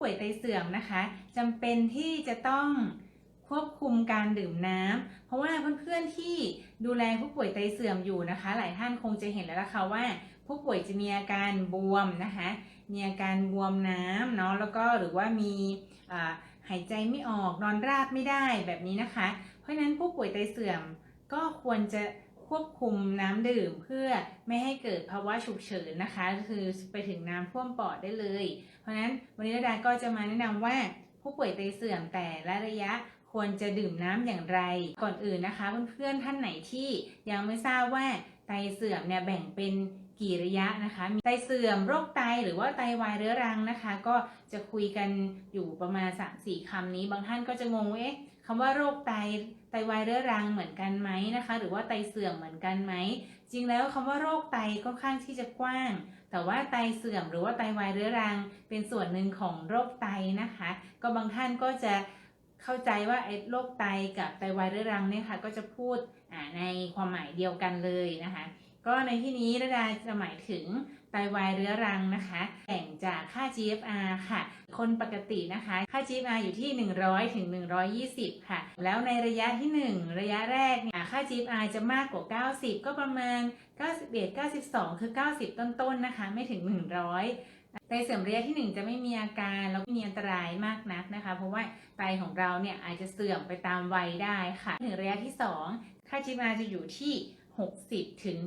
ป่วยไตเสื่อมนะคะจำเป็นที่จะต้องควบคุมการดื่มน้ำเพราะว่าเพื่อนๆที่ดูแลผู้ป่วยไตเสื่อมอยู่นะคะ หลายท่านคงจะเห็นแล้วล่ะค่ะว่า ผู้ป่วยจะมีอาการบวมนะคะ มีอาการบวมน้ำเนาะแล้วก็หรือว่ามีหายใจไม่ออกนอนราบไม่ได้แบบนี้นะคะ เพราะฉะนั้นผู้ป่วยไตเสื่อมก็ควรจะ ควบคุมน้ำดื่มเพื่อไม่ให้เกิดภาวะฉุกเฉินนะคะคือไปถึงน้ำท่วมปอดได้เลย เพราะนั้นวันนี้ระดาก็จะมาแนะนำว่าผู้ป่วยไตเสื่อมแต่ละระยะควรจะดื่มน้ำอย่างไร ก่อนอื่นนะคะเพื่อนๆท่านไหนที่ยังไม่ทราบว่าไตเสื่อมเนี่ยแบ่งเป็นกี่ระยะนะคะมีไตเสื่อมโรคไตหรือว่าไตวายเรื้อรังนะคะ ก็จะคุยกันอยู่ประมาณ3-4คำนี้ บางท่านก็จะงงว่าเอ๊ะคำว่าโรคไต ไตวายเรื้อรังเหมือนกันไหมนะคะ หรือว่าไตเสื่อมเหมือนกันไหม จริงแล้วคำว่าโรคไตค่อนข้างที่จะกว้าง แต่ว่าไตเสื่อมหรือว่าไตวายเรื้อรัง เป็นส่วนหนึ่งของโรคไตนะคะ ก็บางท่านก็จะเข้าใจว่าไอ้โรคไตกับไตวายเรื้อรังเนี่ยค่ะก็จะพูดในความหมายเดียวกันเลยนะคะ ก็ในที่นี้ระดาจะหมายถึง ไตวายเรื้อรังนะคะแบ่งจากค่า GFR ค่ะ คนปกตินะคะ ค่า GFR อยู่ที่ 100ถึง120 ค่ะ แล้วในระยะที่ 1 ระยะแรกเนี่ยค่า GFR จะมากกว่า 90 ก็ประมาณ 91 92 คือ 90 ต้นๆนะคะ ไม่ถึง 100ไตเสื่อมระยะที่ 1 จะไม่มีอาการแล้วไม่มีอันตรายมากนักนะคะ เพราะว่าไตของเราเนี่ยอาจจะเสื่อมไปตามวัยได้ค่ะ ถึงระยะที่ 2 ค่า GFR จะอยู่ที่ 60ถึง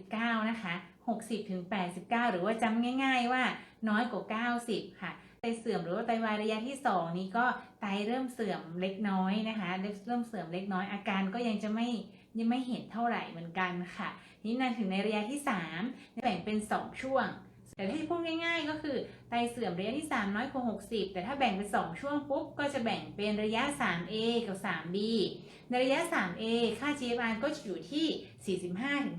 89 นะคะ 60ถึง89 หรือว่าจำง่าย ๆ ว่าน้อยกว่า 90 ค่ะไตเสื่อมหรือว่าไตวายระยะที่ 2 นี้ก็ไตเริ่มเสื่อมเล็กน้อยนะคะ เริ่มเสื่อมเล็กน้อยอาการก็ยังจะไม่ยังไม่เห็นเท่าไหร่เหมือนกันค่ะ นี่นาถึงในระยะที่ 3 แบ่งเป็น 2 ช่วง แต่ถ้าพูดง่าย ๆ ก็คือไตเสื่อมระยะที่ 3 น้อยกว่า 60 แต่ถ้าแบ่งเป็น 2 ช่วงปุ๊บก็จะแบ่งเป็นระยะ 3A กับ 3B ในระยะ 3A ค่า GFR ก็จะอยู่ที่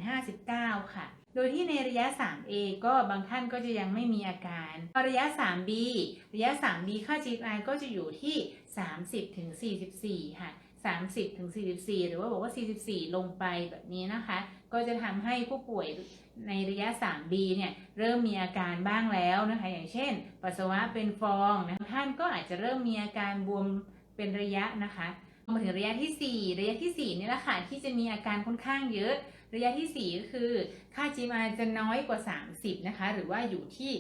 45-59 ค่ะ โดยที่ในระยะ 3A ก็บางท่านก็จะยังไม่มีอาการ พอระยะ 3B ระยะ 3B ค่า GFR ก็จะอยู่ที่ 30-44 ค่ะ 30-44 หรือว่าบอกว่า 44 ลงไปแบบนี้นะคะ ก็จะทำให้ผู้ป่วยในระยะ 3B เนี่ยเริ่มมีอาการบ้างแล้วนะคะ อย่างเช่น ปัสสาวะเป็นฟองนะท่านก็อาจจะเริ่มมีอาการบวมเป็นระยะนะคะมาถึงระยะที่ 4 ระยะที่ 4 นี่แหละค่ะที่จะมีอาการค่อนข้างเยอะ ระยะที่ 4 ก็คือค่า GMR จะน้อยกว่า 30 นะคะ หรือว่าอยู่ที่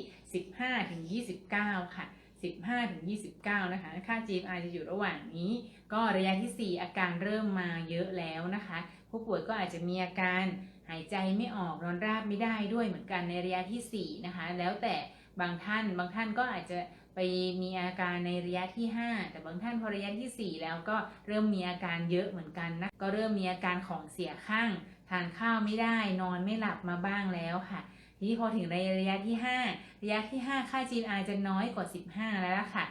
15ถึง29 ค่ะ 15ถึง29 นะคะ ค่า GMR จะอยู่ระหว่างนี้ ก็ระยะที่ 4 อาการเริ่มมาเยอะแล้วนะคะ ผู้ป่วยก็อาจจะมีอาการหายใจไม่ออกนอนราบไม่ได้ด้วยเหมือนกันในระยะที่ 4 นะคะ แล้วแต่บางท่านบางท่านก็อาจจะไปมีอาการในระยะที่ 5 แต่บางท่านพอระยะที่ 4 แล้วก็เริ่มมีอาการเยอะเหมือนกันนะก็เริ่มมีอาการของเสียข้าง ทานข้าวไม่ได้นอนไม่หลับมาบ้างแล้วค่ะทีนี้พอถึงระยะที่ 5 ระยะที่ 5 ค่า GMR จะน้อยกว่า 15 แล้วล่ะค่ะ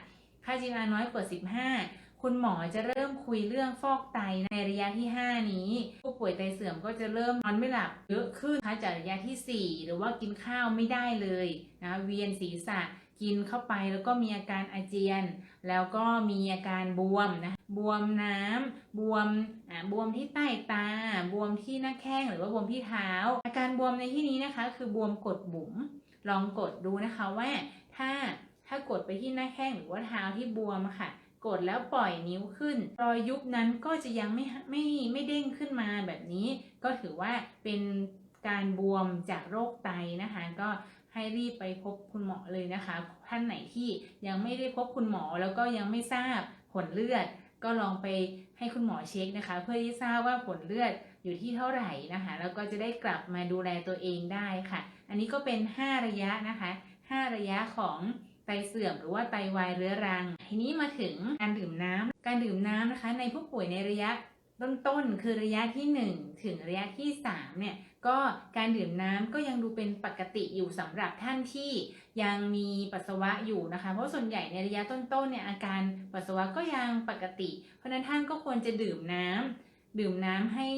ค่า GMR น้อยกว่า 15 คุณหมอจะเริ่มคุยเรื่องฟอกไตในระยะที่ 5 นี้ ผู้ป่วยไตเสื่อมก็จะเริ่มนอนไม่หลับเยอะขึ้นคะจากระยะที่ 4 หรือว่ากินข้าวไม่ได้เลยนะเวียนศีรษะ กินเข้าไปแล้วก็มีอาการอาเจียน แล้วก็มีอาการบวมนะบวมน้ำบวมอ่าบวมที่ใต้ตา บวมที่หน้าแข้งหรือว่าบวมที่เท้า อาการบวมในที่นี้นะคะ คือบวมกดบุ๋มลองกดดูนะคะว่าถ้าถ้ากดไปที่หน้าแข้งหรือว่าเท้าที่บวมค่ะ กดแล้วปล่อยนิ้วขึ้น รอยยุบนั้นก็จะยังไม่ไม่ไม่เด้งขึ้นมาแบบนี้ ก็ถือว่าเป็นการบวมจากโรคไตนะคะ ก็ ให้รีบไปพบคุณหมอเลยนะคะ ท่านไหนที่ยังไม่ได้พบคุณหมอแล้วก็ยังไม่ทราบผลเลือด ก็ลองไปให้คุณหมอเช็คนะคะ เพื่อที่ทราบว่าผลเลือดอยู่ที่เท่าไหร่นะคะ แล้วก็จะได้กลับมาดูแลตัวเองได้ค่ะ อันนี้ก็เป็น 5 ระยะนะคะ 5 ระยะของไตเสื่อมหรือว่าไตวายเรื้อรัง ทีนี้มาถึงการดื่มน้ำการดื่มน้ำนะคะ ในผู้ป่วยในระยะ ต้นๆคือระยะที่ 1 ถึงระยะที่3เนี่ยก็การดื่มน้ำก็ยังดูเป็นปกติอยู่สำหรับท่านที่ยังมีปัสสาวะอยู่นะคะ เพราะส่วนใหญ่ในระยะต้นๆเนี่ยอาการปัสสาวะก็ยังปกติ เพราะนั้นท่านก็ควรจะดื่มน้ำดื่มน้ำให้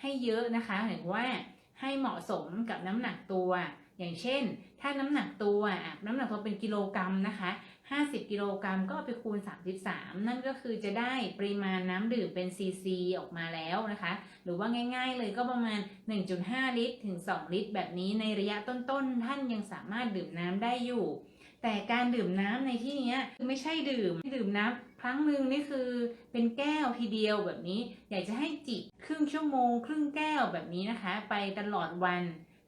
ให้เยอะนะคะหมายว่าให้เหมาะสมกับน้ำหนักตัว อย่างเช่น ถ้าน้ำหนักตัวน้ำหนักตัวเป็นกิโลกรัมนะคะ50 กิโลกรัมก็เอาไปคูณ 33 นั่นก็คือจะได้ปริมาณน้ำดื่มเป็นซีซีออกมาแล้วนะคะ หรือว่าง่าย ๆ เลยก็ประมาณ 1.5 ลิตร ถึง 2 ลิตร แบบนี้ในระยะต้นๆ ท่านยังสามารถดื่มน้ำได้อยู่ แต่การดื่มน้ำในที่นี้ไม่ใช่ดื่ม ดื่มน้ำครั้งหนึ่งนี่คือเป็นแก้วทีเดียวแบบนี้ อยากจะให้จิบครึ่งชั่วโมง ครึ่งแก้วแบบนี้นะคะ ไปตลอดวัน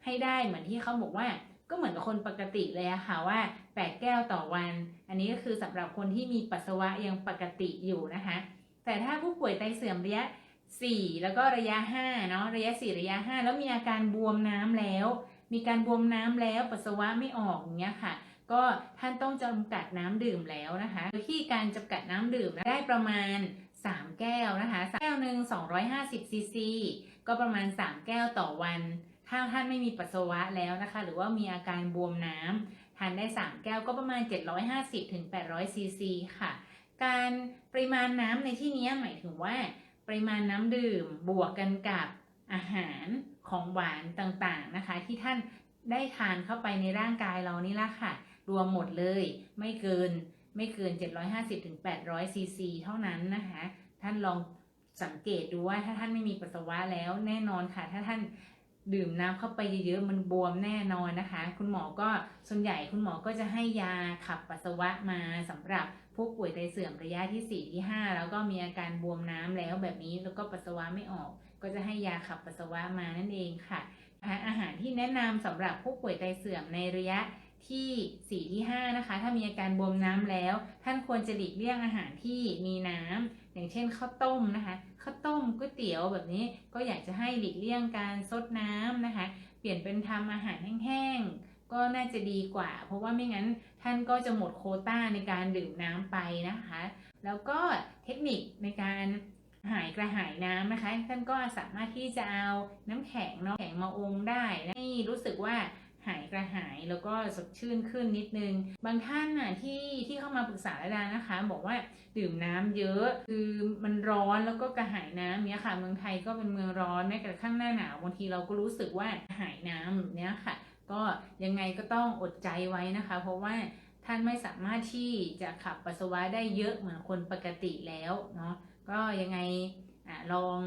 ให้ได้เหมือนที่เขาบอกว่า ก็เหมือนกับคนปกติเลยอะค่ะว่า 8 แก้วต่อวัน อันนี้ก็คือสำหรับคนที่มีปัสสาวะยังปกติอยู่นะคะ แต่ถ้าผู้ป่วยไตเสื่อมระยะ 4 แล้วก็ระยะ5เนาะระยะ 4 ระยะ 5 แล้วมีอาการบวมน้ำแล้ว มีการบวมน้ำแล้วปัสสาวะไม่ออกอย่างเงี้ยค่ะ ก็ท่านต้องจำกัดน้ำดื่มแล้วนะคะโดยที่การจำกัดน้ำดื่มได้ประมาณ 3 แก้วนะคะแก้วหนึ่ง250ซีซีก็ประมาณ 3 แก้วต่อวัน ถ้าท่านไม่มีปัสสาวะแล้วนะคะ หรือว่ามีอาการบวมน้ำทานได้ 3 แก้วก็ประมาณ 750ถึง800ซีซีค่ะ การปริมาณน้ำในที่นี้หมายถึงว่า ปริมาณน้ำดื่มบวกกันกับอาหารของหวานต่างๆนะคะ ที่ท่านได้ทานเข้าไปในร่างกายเรานี่ละค่ะ รวมหมดเลยไม่เกินไม่เกิน 750ถึง800ซีซีเท่านั้นนะคะ ท่านลองสังเกตดูว่าถ้าท่านไม่มีปัสสาวะแล้วแน่นอนค่ะ ถ้าท่าน ดื่มน้ำเข้าไปเยอะๆมันบวมแน่นอนนะคะ คุณหมอก็ส่วนใหญ่คุณหมอก็จะให้ยาขับปัสสาวะมาสำหรับผู้ป่วยไตเสื่อมระยะที่ 4 ที่ 5 แล้วก็มีอาการบวมน้ำแล้วแบบนี้แล้วก็ปัสสาวะไม่ออก ก็จะให้ยาขับปัสสาวะมานั่นเองค่ะ อาหารที่แนะนำสำหรับผู้ป่วยไตเสื่อมในระยะที่4ที่5นะคะ ถ้ามีอาการบวมน้ำแล้ว ท่านควรจะหลีกเลี่ยงอาหารที่มีน้ำอย่างเช่นข้าวต้มนะคะ ข้าวต้มก๋วยเตี๋ยวแบบนี้ ก็อยากจะให้หลีกเลี่ยงการซดน้ำนะคะ เปลี่ยนเป็นทำอาหารแห้งๆก็น่าจะดีกว่า เพราะว่าไม่งั้นท่านก็จะหมดโคต้าในการดื่มน้ำไปนะคะ แล้วก็เทคนิคในการหายกระหายน้ำนะคะ ท่านก็สามารถที่จะเอาน้ำแข็งเนาะแข็งมาองได้นะให้รู้สึกว่า หายกระหายแล้วก็สดชื่นขึ้นนิดนึง บางท่านน่ะที่ที่เข้ามาปรึกษาแล้วนะคะ บอกว่าดื่มน้ำเยอะคือมันร้อนแล้วก็กระหายน้ำเนี้ยค่ะ เมืองไทยก็เป็นเมืองร้อนแม้กระทั่งหน้าหนาวบางทีเราก็รู้สึกว่าหายน้ำเนี้ยค่ะ ก็ยังไงก็ต้องอดใจไว้นะคะ เพราะว่าท่านไม่สามารถที่จะขับปัสสาวะได้เยอะเหมือนคนปกติแล้วเนาะก็ยังไงอะลอง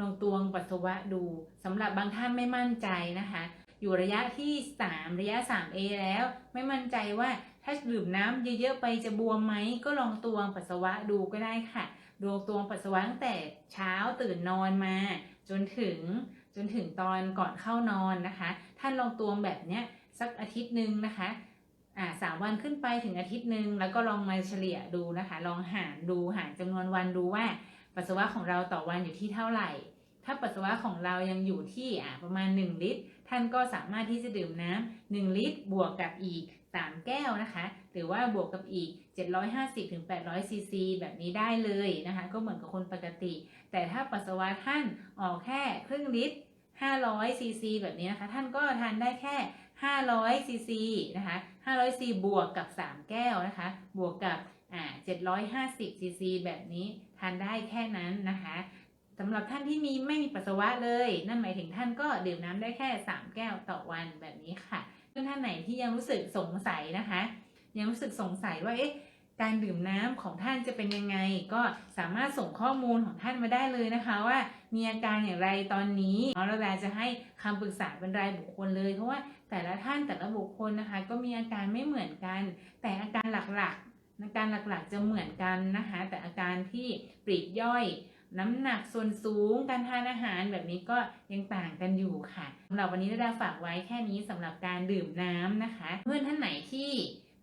ลองตวงปัสสาวะดูสำหรับบางท่านไม่มั่นใจนะคะ อยู่ระยะที่ 3 ระยะ 3A แล้ว ไม่มั่นใจว่าถ้าดื่มน้ำเยอะๆไปจะบวมไหมก็ลองตวงปัสสาวะดูก็ได้ค่ะดูตวงปัสสาวะตั้งแต่เช้าตื่นนอนมา จนถึงจนถึงตอนก่อนเข้านอนนะคะท่านลองตวงแบบเนี้ยสักอาทิตย์หนึ่งนะคะอ่าสามวันขึ้นไปถึงอาทิตย์หนึ่งแล้วก็ลองมาเฉลี่ยดูนะคะ ลองหารดูหารจำนวนวันดูว่าปัสสาวะของเราต่อวันอยู่ที่เท่าไหร่ ถ้าปัสสาวะของเรายังอยู่ที่อ่าประมาณ 1 ลิตร ท่านก็สามารถที่จะดื่มน้ำ1ลิตร บวกกับอีก 3 แก้วนะคะ หรือว่าบวกกับอีก 750ถึง800ซีซีแบบนี้ได้เลยนะคะ ก็เหมือนกับคนปกติ แต่ถ้าปัสสาวะท่านออกแค่ครึ่งลิตร 500ซีซีแบบนี้นะคะ ท่านก็ทานได้แค่ 500ซีซีนะคะ500ซีบวกกับ 3 แก้วนะคะ บวกกับอ่า750ซีซีแบบนี้ทานได้แค่นั้นนะคะ สำหรับท่านที่มีไม่มีปัสสาวะเลย นั่นหมายถึงท่านก็ดื่มน้ำได้แค่ 3 แก้วต่อวันแบบนี้ค่ะเพื่อนท่านไหนที่ยังรู้สึกสงสัยนะคะ ยังรู้สึกสงสัยว่าเอ๊ะการดื่มน้ำของท่านจะเป็นยังไง ก็สามารถส่งข้อมูลของท่านมาได้เลยนะคะ ว่ามีอาการอย่างไรตอนนี้เราเราจะให้คำปรึกษาเป็นรายบุคคลเลย เพราะว่าแต่ละท่านแต่ละบุคคลนะคะ ก็มีอาการไม่เหมือนกัน แต่อาการหลักๆอาการหลักๆจะเหมือนกันนะคะ แต่อาการที่ปลีกย่อย น้ำหนักส่วนสูงการทานอาหารแบบนี้ก็ยังต่างกันอยู่ค่ะสำหรับวันนี้ได้ฝากไว้แค่นี้สำหรับการดื่มน้ำนะคะ เพื่อนท่านไหนที่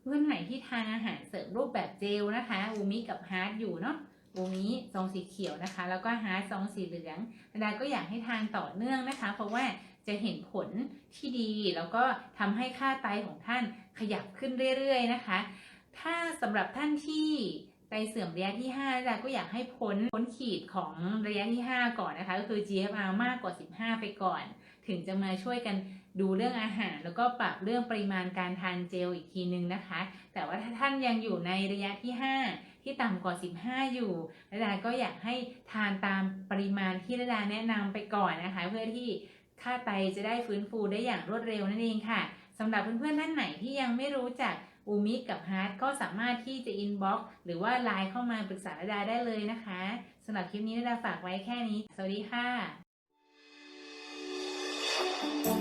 เพื่อนไหนที่ทานอาหารเสริมรูปแบบเจลนะคะอูมิกับฮาร์ดอยู่เนาะอูมิซองสีเขียวนะคะ แล้วก็ฮาร์ดซองสีเหลืองดาก็อยากให้ทานต่อเนื่องนะคะ เพราะว่าจะเห็นผลที่ดี แล้วก็ทำให้ค่าไตของท่านขยับขึ้นเรื่อยๆนะคะ ถ้าสำหรับท่านที่ ไตเสื่อมระยะที่5ดาก็อยากให้พ้นพ้นขีดของระยะที่ 5 ก่อนนะคะ ก็คือ GFR มากกว่า 15 ไปก่อน ถึงจะมาช่วยกันดูเรื่องอาหาร แล้วก็ปรับเรื่องปริมาณการทานเจลอีกทีนึงนะคะ แต่ว่าถ้าท่านยังอยู่ในระยะที่ 5 ที่ต่ำกว่า 15 อยู่ระดาก็อยากให้ทานตามปริมาณที่ระดาแนะนำไปก่อนนะคะ เพื่อที่ค่าไตจะได้ฟื้นฟูได้อย่างรวดเร็วนั่นเองค่ะสำหรับเพื่อนๆท่านไหนที่ยังไม่รู้จัก อูมิกับฮาร์ดก็สามารถที่จะอินบ็อกหรือว่าไลน์เข้ามาปรึกษาระดาได้เลยนะคะสำหรับคลิปนี้ระดาฝากไว้แค่นี้ สวัสดีค่ะ